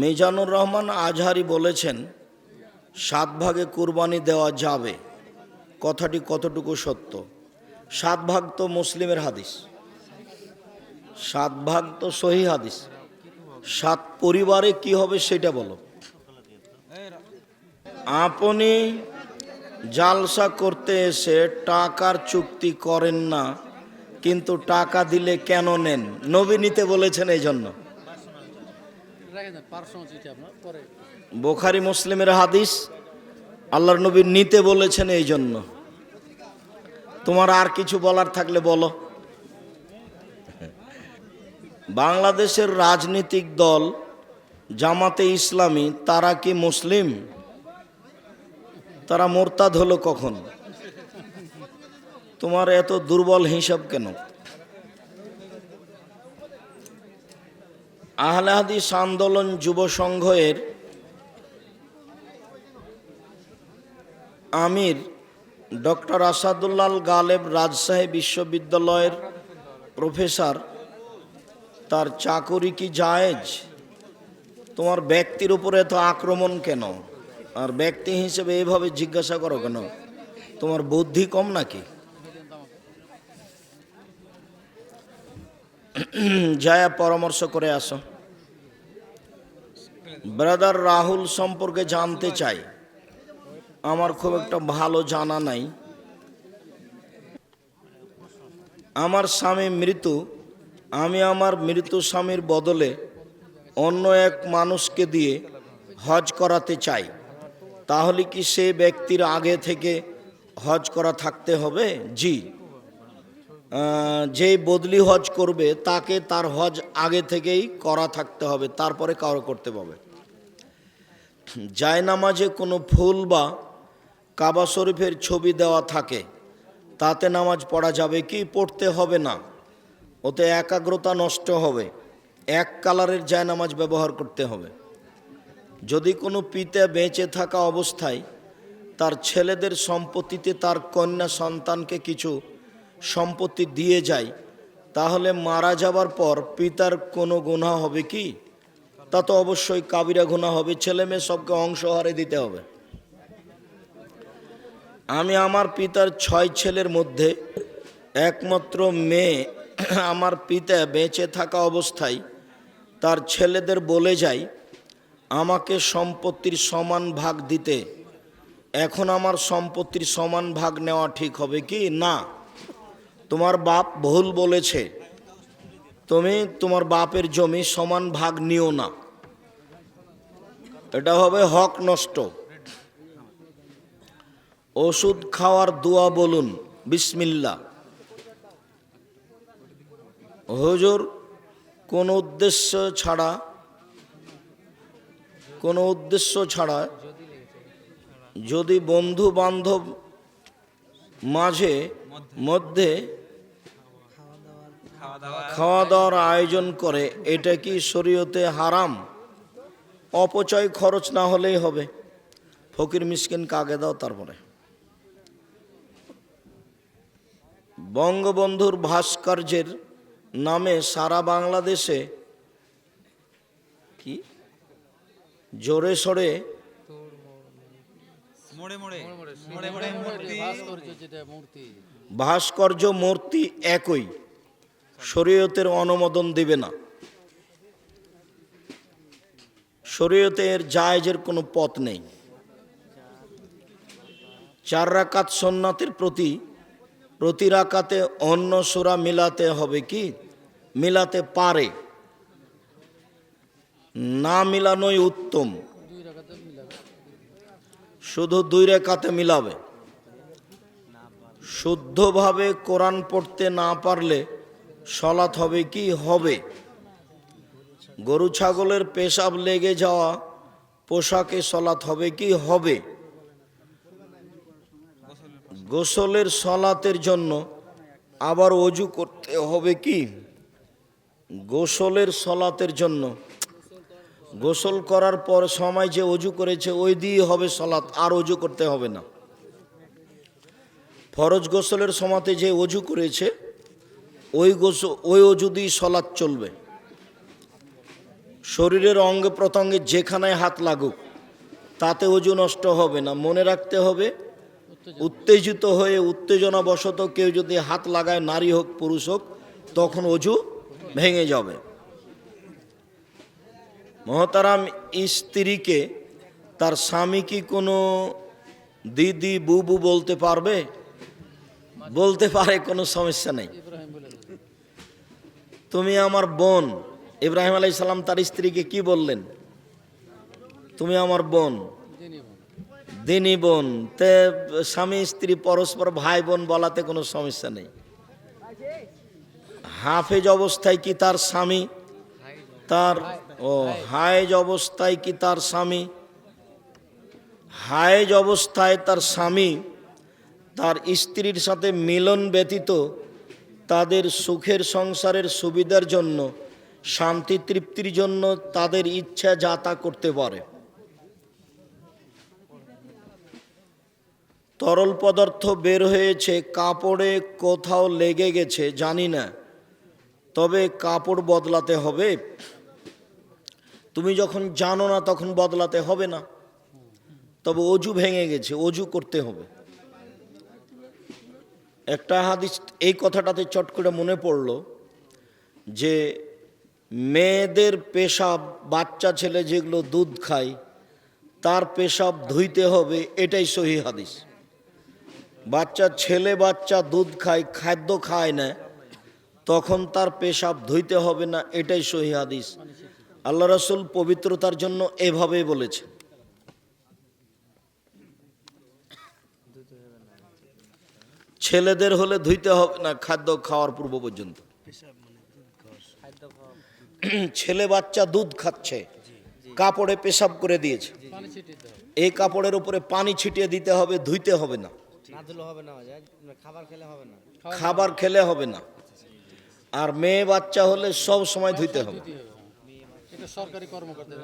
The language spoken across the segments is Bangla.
মিজানুর রহমান আজহারি বলেছেন, সাত ভাগে কুরবানি দেওয়া যাবে। কথাটি কতটুকু সত্য? সাত ভাগ তো মুসলিমের হাদিস। সাত ভাগ তো সহি হাদিস। সাত পরিবারে কি হবে সেটা বলো। আপনি জালসা করতে এসে টাকার চুক্তি করেন না, কিন্তু টাকা দিলে কেন নেন? নবী নিতে বলেছেন এই জন্য। বোখারি মুসলিমের হাদিস, আল্লাহর নবী নিতে বলেছেন এই জন্য। তোমার আর কিছু বলার থাকলে বলো। বাংলাদেশের রাজনৈতিক দল, জামাতে ইসলামী, তারা কি মুসলিম? তারা মোরতাদ হলো কখন? তোমার এত দুর্বল হিসাব কেন? আহলে হাদিস আন্দোলন যুব সংঘের আমির ডক্টর আসাদুল্লাল গালেব রাজশাহী বিশ্ববিদ্যালয়ের প্রফেসর, তার চাকরি কি জায়েজ? তোমার ব্যক্তির উপরে এত আক্রমণ কেন? আর ব্যক্তি হিসেবে এইভাবে জিজ্ঞাসা করো কেন? তোমার বুদ্ধি কম নাকি? যায়া পরামর্শ করে আসো। ব্রাদার রাহুল সম্পর্কে জানতে চাই। আমার খুব একটা ভালো জানা নাই। আমার স্বামী মৃত্যু, আমি আমার মৃত স্বামীর বদলে অন্য এক মানুষকে দিয়ে হজ করাতে চাই। তাহলে কি সে ব্যক্তির আগে থেকে হজ করা থাকতে হবে? জি। যে বদলি হজ করবে, তাকে তার হজ আগে থেকেই করা থাকতে হবে, তারপরে কারও করতে পারবে জায়নামাজে কোনো ফুল বা কাবা শরীফের ছবি দেওয়া থাকে, তাতে নামাজ পড়া যাবে কি পড়তে হবে না? ওতে একাগ্রতা নষ্ট হবে, এক কালারের জায়নামাজ ব্যবহার করতে হবে। যদি কোনো পিতা বেঁচে থাকা অবস্থায় তার ছেলেদের সম্পত্তিতে তার কন্যা সন্তানকে কিছু সম্পত্তি দিয়ে যায়, তাহলে মারা যাবার পর পিতার কোনো গুণা হবে কি? তা তো অবশ্যই কাবিরা গুণা হবে, ছেলে মেয়ে সবকে অংশ হারে দিতে হবে। আমি আমার পিতার ছয় ছেলের মধ্যে একমাত্র মেয়ে আমার পিতা বেঁচে থাকা অবস্থায় তার ছেলেদের বলে যায়, আমাকে সম্পত্তির সমান ভাগ দিতে। এখন আমার সম্পত্তির সমান ভাগ নেওয়া ঠিক হবে কি? না। তোমার বাপ ভুল বলেছে। তুমি তোমার বাপের জমি সমান ভাগ নিও না। এটা হবে হক নষ্ট। ওষুধ খাওয়ার দোয়া বলুন বিসমিল্লা হুজুর, কোন উদ্দেশ্য ছাড়া, কোনো উদ্দেশ্য ছাড়া যদি বন্ধু বান্ধব মাঝে, মধ্যে খাওয়া দাওয়ার আয়োজন করে এটা কি শরীয়তে হারাম? অপচয় খরচ না হলেই হবে। ফকির মিসকিন কাকে দাও তারপরে। বঙ্গবন্ধুর ভাস্কর্যের নামে সারা বাংলাদেশে কি? জোরে সরে মোড়ে মোড়ে মোড়ে মোড়ে মূর্তি ভাস্কর্য যেটা মূর্তি। ভাস্কর্য মূর্তি একই। শরীয়তের অনুমোদন দিবে না। শরীয়তের জায়েজের কোনো পথ নেই। চার রাকাত সন্ন্যাতের প্রতি প্রতি রাকাতে অন্য সুরা মিলাতে হবে কি? মিলাতে পারে। না মিলানোই উত্তম। শুধু দুই রেখাতে মিলাবে। শুদ্ধভাবে কোরআন পড়তে না পারলে সলাৎ হবে কি হবে? গরু, ছাগলের পেশাব লেগে যাওয়া পোশাকে সলাৎ হবে কি হবে? গোসলের সলাতের জন্য আবার অজু করতে হবে কি? গোসলের সলাতের জন্য। গোসল করার পর সময় যে অজু করেছে, ওই দিয়ে হবে সলাৎ, আর অজু করতে হবে না। ফরজ গোসলের সমাতে যে অজু করেছে ওই গোসল ওই অজু দিয়ে সলাৎ চলবে, শরীরের অঙ্গ প্রত্যঙ্গে যেখানে হাত লাগুক, তাতে অজু নষ্ট হবে না। মনে রাখতে হবে, উত্তেজিত হয়ে উত্তেজনা উত্তেজনাবশত কেউ যদি হাত লাগায়, নারী হোক, পুরুষ হোক, তখন অজু ভেঙে যাবে। মহতারাম স্ত্রীকে তার স্বামী কি কোনো দিদি, বুবু বলতে পারবে? বলতে পারে, কোনো সমস্যা নেই। তুমি আমার বোন। ইব্রাহিম আলাই সালাম তার স্ত্রীকে কি বললেন? তুমি আমার বোন। দিনী বোন। তে স্বামী, স্ত্রী, পরস্পর ভাই বোন বলাতে কোনো সমস্যা নেই। হাফেজ অবস্থায় কি তার স্বামী? তার, ও, হায়েজ অবস্থায় কি তার স্বামী? হায়েজ অবস্থায় তার স্বামী, তার স্ত্রীর সাথে মিলন ব্যতীত তাদের সুখের সংসারের সুবিধার জন্য, শান্তি তৃপ্তির জন্য তাদের ইচ্ছা যাতা করতে পারে। তরল পদার্থ বের হয়েছে, কাপড়ে কোথাও লেগে গেছে, জানি না। তবে কাপড় বদলাতে হবে। তুমি যখন জানো না, তখন বদলাতে হবে না। তবে অজু ভেঙে গেছে, অজু করতে হবে। একটা হাদিস, এই কথাটাতে চট করে মনে পড়ল যে মেয়েদের পেশাব, বাচ্চা ছেলে যেগুলো দুধ খায়, তার পেশাব ধুইতে হবে, এটাই সহি হাদিস। বাচ্চা ছেলে বাচ্চা দুধ খায়, খাদ্য খায় না, তখন তার পেশাব ধুইতে হবে না, এটাই সহি হাদিস। আল্লাহ রসুল পবিত্রতার জন্য এভাবে বলেছে ছেলেদের হলে ধুইতে হবে না, খাদ্য খাওয়ার পূর্ব পর্যন্ত। ছেলে বাচ্চা দুধ খাচ্ছে, কাপড়ে পেশাব করে দিয়েছে। এই কাপড়ের উপরে পানি ছিটিয়ে দিতে হবে, ধুইতে হবে না। খাবার খেলে হবে না। আর মেয়ে বাচ্চা হলে সব সময় ধুইতে হবে। সরকারি কর্মকর্তা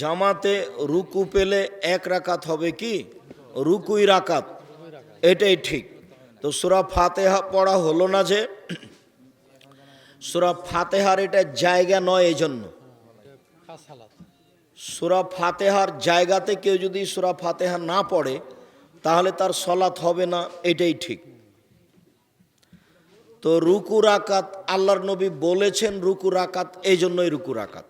জামাতে রুকু পেলে এক রাকাত হবে কি? রুকুই রাকাত। এটাই ঠিক। তো সুরা ফাতেহা পড়া হলো না যে, সুরা ফাতেহার এটা জায়গা নয় এই জন্য সুরা ফাতেহার জায়গাতে কেউ যদি সুরা ফাতেহা না পড়ে, তাহলে তার সলাৎ হবে না, এটাই ঠিক। তো রুকু রাকাত আল্লাহর নবী বলেছেন রুকু রাকাত এই জন্যই রুকু রাকাত।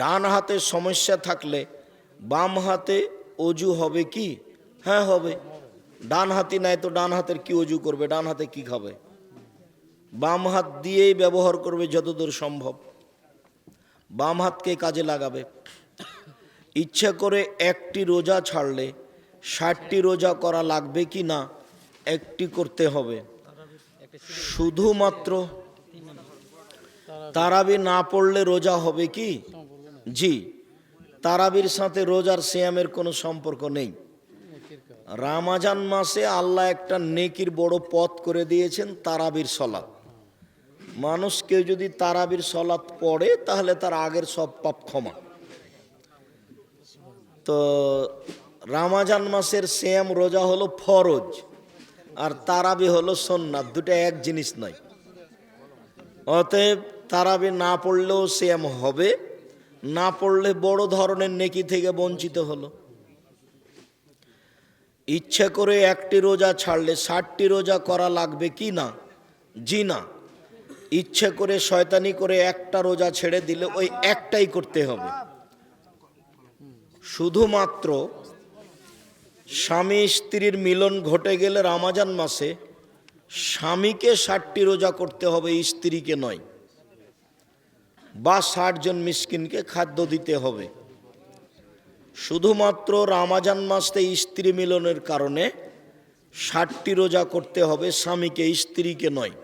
ডান হাতে সমস্যা থাকলে বাম হাতে অজু হবে কি? হ্যাঁ হবে। ডান হাতি নাই তো ডান হাতের কি অজু করবে? ডান হাতে কি খাবে? বাম হাত দিয়েই ব্যবহার করবে যতদূর সম্ভব। বাম হাতকে কাজে লাগাবে। ইচ্ছা করে একটি রোজা ছাড়লে ষাটটি রোজা করা লাগবে কি না, একটি করতে হবে। শুধুমাত্র তারাবি না পড়লে রোজা হবে কি? জি, তারাবির সাথে রোজার সিয়ামের কোনো সম্পর্ক নেই। রামাজান মাসে আল্লাহ একটা নেকির বড় পথ করে দিয়েছেন তারাবির সলাৎ। মানুষ কেউ যদি তারাবির সলাৎ পড়ে, তাহলে তার আগের সব পাপ ক্ষমা। তো রামাজান মাসের শ্যাম রোজা হলো ফরজ, আর তারাবি হলো সন্ন্যাত দুটো এক জিনিস নয়। অতএব তারাবি না পড়লেও শ্যাম হবে। না পড়লে বড় ধরনের নেকি থেকে বঞ্চিত হলো। ইচ্ছে করে একটি রোজা ছাড়লে ষাটটি রোজা করা লাগবে কি না? জি না। ইচ্ছে করে শয়তানি করে একটা রোজা ছেড়ে দিলে ওই একটাই করতে হবে। শুধুমাত্র স্বামী স্ত্রীর মিলন ঘটে গেলে রামাজান মাসে স্বামীকে ষাটটি রোজা করতে হবে, স্ত্রীকে নয়। বা ষাট জন মিসকিনকে খাদ্য দিতে হবে। শুধুমাত্র রামাজান মাসে স্ত্রী মিলনের কারণে ষাটটি রোজা করতে হবে স্বামীকে, স্ত্রীকে নয়।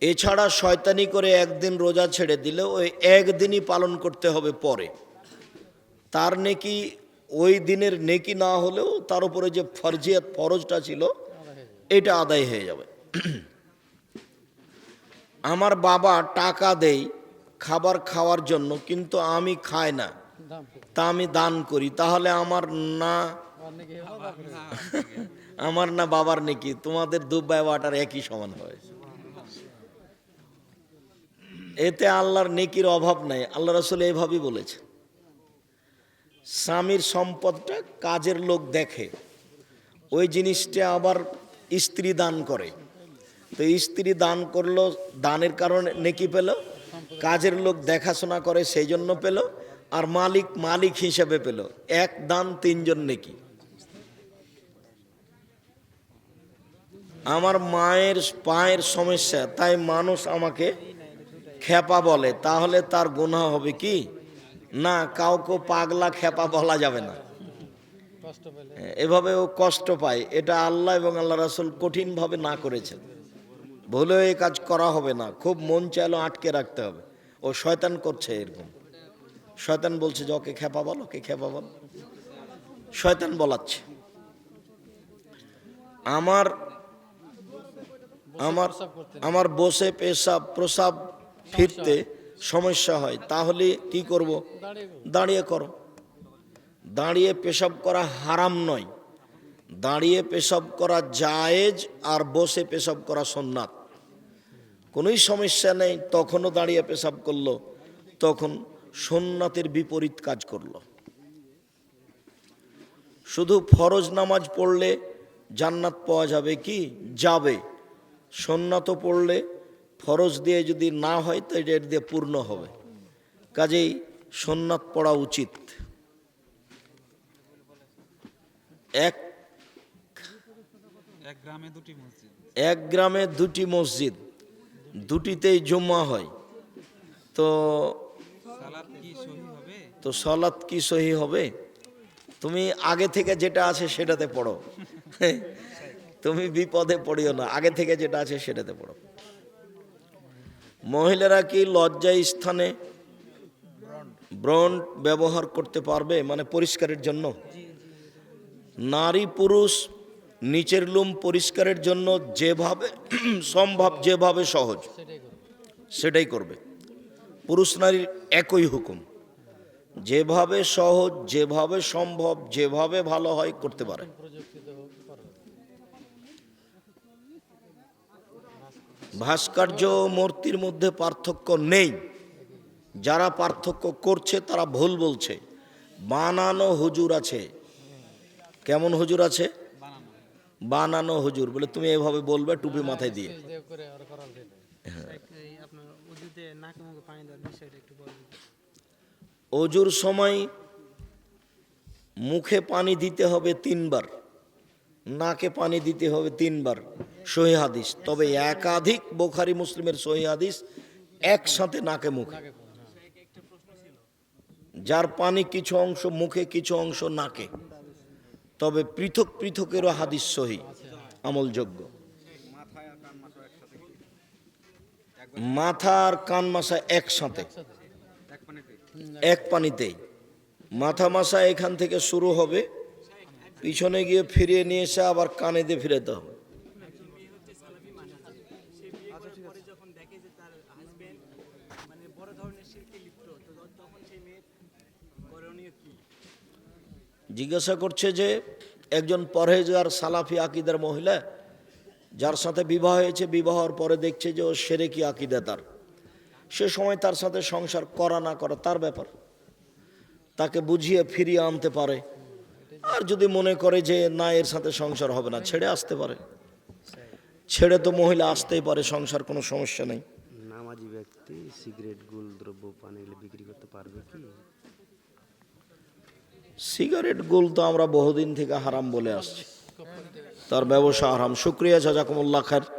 এছাড়া শয়তানি করে একদিন রোজা ছেড়ে দিলে ওই একদিনই পালন করতে হবে পরে। তার নেকি, ওই দিনের নেকি না হলেও তার উপরে যে ফরজিয়াত, ফরজটা ছিল, এটা আদায় হয়ে যাবে। আমার বাবা টাকা দেই খাবার খাওয়ার জন্য কিন্তু আমি খাই না। তা আমি দান করি। তাহলে আমার না। আমার না বাবার নেকি? তোমাদের দুব্বাই ওয়াটার একই সমান হয়। এতে আল্লাহর নেকির অভাব নাই। আল্লাহ রসুল এইভাবেই বলেছে স্বামীর সম্পদটা কাজের লোক দেখে। ওই জিনিসটা আবার স্ত্রী দান করে। তো স্ত্রী দান করল দানের কারণে নেকি পেল। কাজের লোক দেখাশোনা করে সেই জন্য পেল, আর মালিক মালিক হিসেবে পেল। এক দান, তিনজন নেকি। আমার মায়ের পায়ের সমস্যা, তাই মানুষ আমাকে খেপা বলে, তাহলে তার গুনাহ হবে কি? না, কাউকে পাগলা খেপা বলা যাবে না। এভাবে ও কষ্ট পায়। এটা আল্লাহ এবং আল্লাহ রাসুল কঠিনভাবে না করেছেন। ভুলেও এই কাজ করা হবে না। খুব মন চাইলো আটকে রাখতে হবে। ও শয়তান করছে এরকম। শয়তান বলছে যে ওকে খেপা বলো, ওকে খেপা বলো। শয়তান বলাচ্ছে। আমার আমার আমার বসে পেশাব, প্রসাব ফিরতে সমস্যা হয়। তাহলে কি করব? দাঁড়িয়ে করো। দাঁড়িয়ে পেশাব করা হারাম নয়। দাঁড়িয়ে পেশাব করা জায়েজ আর বসে পেশাব করা সোননাথ। কোনোই সমস্যা নেই তখনও দাঁড়িয়ে পেশাব করল তখন সোননাথের বিপরীত কাজ করল। শুধু ফরজ নামাজ পড়লে জান্নাত পাওয়া যাবে কি? যাবে। সন্ন্যত পড়লে ফরজ দিয়ে যদি না হয় তো এটা দিয়ে পূর্ণ হবে। কাজেই সন্ন্যাত পড়া উচিত। এক এক গ্রামে দুটি মসজিদ এক গ্রামে দুটি মসজিদ দুটিতেই জুম্মা হয়। তো সালাদ কি হবে? তো সলাৎ কি সহি হবে? তুমি আগে থেকে যেটা আছে সেটাতে পড়ো। তুমি বিপদে পড়িও না আগে থেকে যেটা আছে সেটাতে পড়ো। মহিলারা কি লজ্জা স্থানে ব্রন্ড ব্যবহার করতে পারবে মানে পরিষ্কারের জন্য? নারী পুরুষ নিচের লুম পরিষ্কারের জন্য যেভাবে, সম্ভব যেভাবে সহজ, সেটাই করবে। পুরুষ নারীর একই হুকুম, যেভাবে সহজ, যেভাবে সম্ভব, যেভাবে ভালো হয় করতে পারে। ভাস্কর্য মূর্তির মধ্যে পার্থক্য নেই। যারা পার্থক্য করছে, তারা ভুল বলছে। বানানো হুজুর আছে। কেমন হুজুর আছে? বানানো হুজুর বলে তুমি এভাবে বলবে টুপি মাথায় দিয়ে। অজুর সময় মুখে পানি দিতে হবে তিনবার নাকে পানি দিতে হবে তিনবার সহি হাদিস। তবে একাধিক বোখারি মুসলিমের সহি হাদিস একসাথে নাকে মুখে। যার পানি কিছু অংশ মুখে কিছু অংশ নাকে। তবে পৃথক পৃথকেরও হাদিস সহি, আমলযোগ্য। মাথা আর কান মাসা একসাথে। এক পানিতেই। মাথা মাসা এখান থেকে শুরু হবে, পিছনে গিয়ে ফিরিয়ে নিয়ে এসে আবার কানে দিয়ে ফিরাতে হবে। জিজ্ঞাসা করছে যে, একজন পরহেজগার সালাফি আকিদার মহিলা, যার সাথে বিবাহ হয়েছে বিবাহর পরে দেখছে যে ও সেরেকি আকিদা তার। সে সময় তার সাথে সংসার করা না করা তার ব্যাপার। তাকে বুঝিয়ে ফিরিয়ে আনতে পারে। আর যদি মনে করে যে না, এর সাথে সংসার হবে না, ছেড়ে আসতে পারে। ছেড়ে তো মহিলা আসতেই পারে, সংসার কোনো সমস্যা নেই। ব্যক্তি, সিগারেট গুল দ্রব্য বিক্রি করতে পারবে কি? সিগারেট গোল তো আমরা বহুদিন থেকে হারাম বলে আসছি। তার ব্যবসা হারাম। শুক্রিয়া, জাজাকুমুল্লাহ খার